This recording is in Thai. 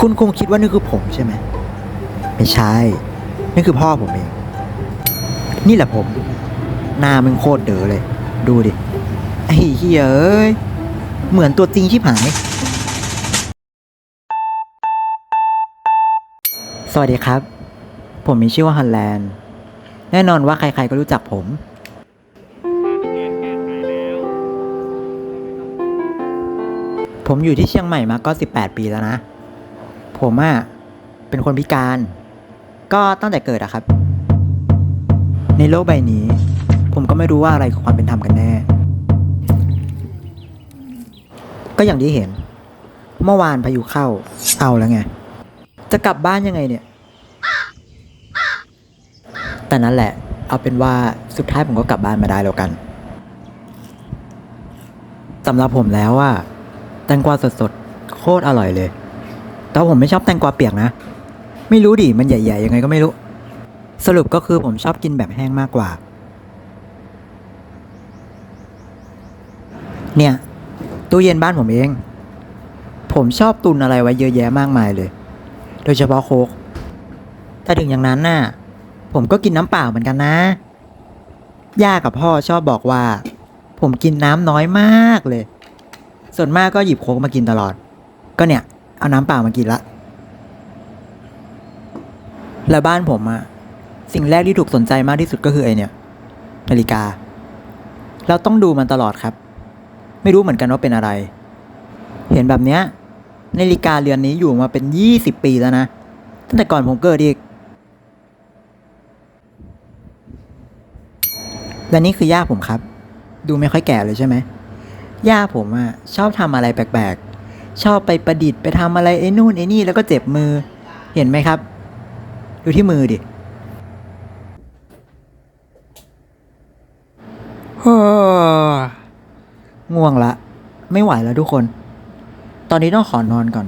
คุณคงคิดว่านี่คือผมใช่ไหมไม่ใช่นี่คือพ่อผมเอง นี่แหละผม หน้ามึงโคตรเด๋อเลย ดูดิไอ้เหี้ยเอ้ยเหมือนตัวจริงชิบหาย สวัสดีครับ ผมมีชื่อว่าฮันแลนด์ แน่นอนว่าใครๆก็รู้จักผม ผมอยู่ที่เชียงใหม่มาก็ 18 ปีแล้วนะ ผมอะเป็นคนพิการ ก็ตั้งแต่เกิดอะครับ ในโลกใบนี้ ผมก็ไม่รู้ว่าอะไรคือความเป็นธรรมกันแน่ ก็อย่างที่เห็น เมื่อวานพายุเข้า เอาแล้วไง จะกลับบ้านยังไงเนี่ย แต่นั่นแหละ เอาเป็นว่าสุดท้ายผมก็กลับบ้านมาได้แล้วกันสำหรับผมแล้วว่าแตงกวาสดๆ โคตรอร่อยเลย แต่ผมไม่ชอบแตงกวาเปียกนะ ไม่รู้ดิ มันใหญ่ๆยังไงก็ไม่รู้ สรุปก็คือผมชอบกินแบบแห้งมากกว่า เนี่ย ตู้เย็นบ้านผมเอง ผมชอบตุนอะไรไว้เยอะแยะมากมายเลย โดยเฉพาะโค้กถ้าถึงอย่างนั้นน่ะ ผมก็กินน้ำเปล่าเหมือนกันนะ ย่ากับพ่อชอบบอกว่า ผมกินน้ำน้อยมากเลย ส่วนมากก็หยิบโค้กมากินตลอด ก็เนี่ย เอาน้ำเปล่ามากินละ แล้วบ้านผมอะสิ่งแรกที่ถูกสนใจมากที่สุดก็คือไอเนี่ย นาฬิกา เราต้องดูมันตลอดครับ ไม่รู้เหมือนกันว่าเป็นอะไร เห็นแบบเนี้ยนาฬิกาเรือนนี้อยู่มาเป็นยี่สิบปีแล้วนะ ตั้งแต่ก่อนผมเกิดอีกและนี่คือย่าผมครับ ดูไม่ค่อยแก่เลยใช่ไหมย่าผมอะชอบทำอะไรแปลกๆ ชอบไปประดิษฐ์ไปทำอะไรไอ้นู่นไอ้นี่แล้วก็เจ็บมือ เห็นไหมครับ ดูที่มือดิฮ่าง่วงละ ไม่ไหวแล้วทุกคน ตอนนี้ต้องขอนอนก่อน